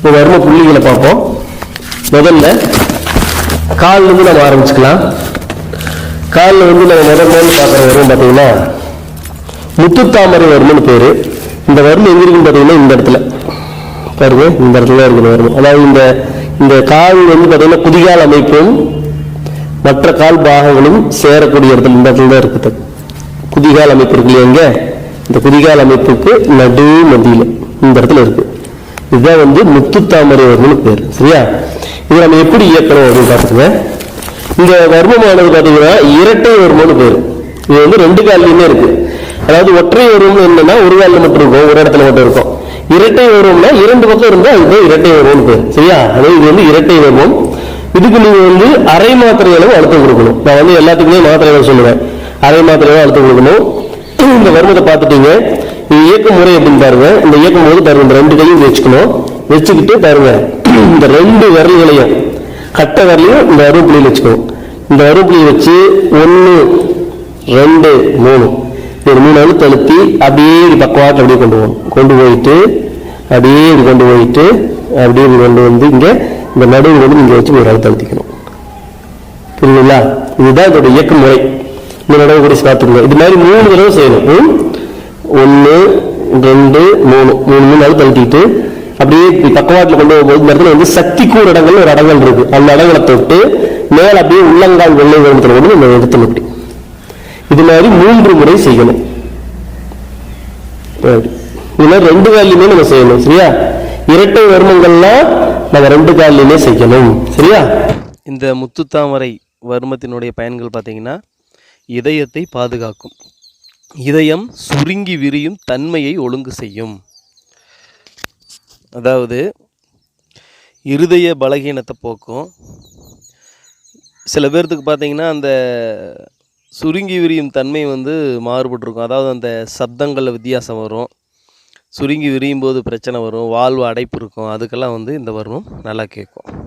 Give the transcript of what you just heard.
இப்போ வர்ம புள்ளிகளை பார்ப்போம். முதல்ல கால்ல இருந்து நம்ம ஆரம்பிச்சுக்கலாம். காலில் வந்து நம்ம முதல் முதல்ல பார்க்குற வரும் பார்த்தீங்கன்னா முத்துத்தாமரை வர்மன்னு பேர். இந்த வர்மம் எங்கே இருக்குன்னு பார்த்தீங்கன்னா இந்த இடத்துல. பாருங்க இந்த இடத்துல இருக்குது வர்மம் அதாவது இந்த இந்த கால் வந்து பார்த்தீங்கன்னா குதிகால் அமைப்பும் மற்ற கால் பாகங்களும் சேரக்கூடிய இடத்துல இந்த இடத்துல தான் இருக்குது. குதிகால் அமைப்பு இருக்கு இல்லையா இந்த குதிகால் அமைப்புக்கு நடு மத்தியில் இந்த இடத்துல இருக்குது இதுதான் வந்து முத்துத்தாமரை வர்மம்னு பேர். சரியா? இது நம்ம எப்படி இயக்கணும் அப்படின்னு பார்த்துக்கங்க. இந்த வர்மமானது பார்த்தீங்கன்னா இரட்டை வர்மம்னு பேர். இது வந்து ரெண்டு கால்லையுமே இருக்கு. அதாவது ஒற்றை வர்மம் என்னன்னா ஒரு காலில் மட்டும் இருக்கும் ஒரு இடத்துல மட்டும் இருக்கும். இரட்டை வர்மம்னா இரண்டு பக்கம் இருந்தால் அதுதான் இரட்டை வரும்னு பேர். சரியா? அதாவது இது வந்து இரட்டை வர்மம். இதுக்கு நீங்க வந்து அரை மாத்திரை அளவு அழுத்தம் கொடுக்கணும். நான் வந்து எல்லாத்துக்குமே மாத்திரை அளவு சொல்லுவேன். அரை மாத்திரை அளவு அழுத்தம் கொடுக்கணும். இந்த வருவதை பார்த்துட்டீங்க. இது இயக்க முறை எப்படின்னு பாருங்க. இந்த இயக்கும் போது பாருங்க இந்த ரெண்டு கையும் வச்சுக்கணும். வச்சுக்கிட்டு பாருங்க. இந்த ரெண்டு விரல்களையும் கட்ட விரலையும் இந்த அருப்புள்ளியில் வச்சுக்கணும். இந்த அருப்புள்ளியை வச்சு ஒன்று ரெண்டு மூணு. ஒரு மூணு அழுத்து அழுத்தி அப்படியே இது பக்கவாட்டில் அப்படியே கொண்டு போகணும். கொண்டு போயிட்டு அப்படியே இது கொண்டு போயிட்டு அப்படியே இது கொண்டு வந்து இங்கே இந்த நடுவில் வந்து இங்கே வச்சு ஒரு அழுத்து அழுத்திக்கணும். புரியுதுங்களா? இதுதான் இதோட இயக்க முறை. இந்த நடவு கூட காத்துக்கோங்க இது மாதிரி மூணு தடவை செய்யணும். ஒன்று ரெண்டு மூணு. மூணு மூணு நாள் தழுத்திட்டு அப்படியே பக்கவாட்டில் கொண்டு போகும்போது இந்த இடத்துல வந்து சக்தி கூர் இடங்கள் ஒரு இடங்கள் இருக்கு. அந்த இடங்களை தொட்டு மேல அப்படியே உள்ளங்கால் வெள்ளை வேணத்தில் வந்து நம்ம எடுத்துணும் இப்படி. இது மாதிரி மூன்று முறை செய்யணும். சரி. இது மாதிரி ரெண்டு காலிலுமே நம்ம செய்யணும். சரியா? இரட்டை வர்மங்கள்லாம் நம்ம ரெண்டு காலிலுமே செய்யணும். சரியா? இந்த முத்துத்தாமரை வர்மத்தினுடைய பயன்கள் பார்த்தீங்கன்னா இதயத்தை பாதுகாக்கும். இதயம் சுருங்கி விரியும் தன்மையை ஒழுங்கு செய்யும். அதாவது இருதய பலகீனத்தை போக்கும். சில பேர்த்துக்கு பார்த்தீங்கன்னா அந்த சுருங்கி விரியும் தன்மை வந்து மாறுபட்டிருக்கும். அதாவது அந்த சப்தங்களில் வித்தியாசம் வரும். சுருங்கி விரியும் போது பிரச்சனை வரும். வாழ்வு அடைப்பு இருக்கும். அதுக்கெல்லாம் வந்து இந்த வர்மம் நல்லா கேட்கும்.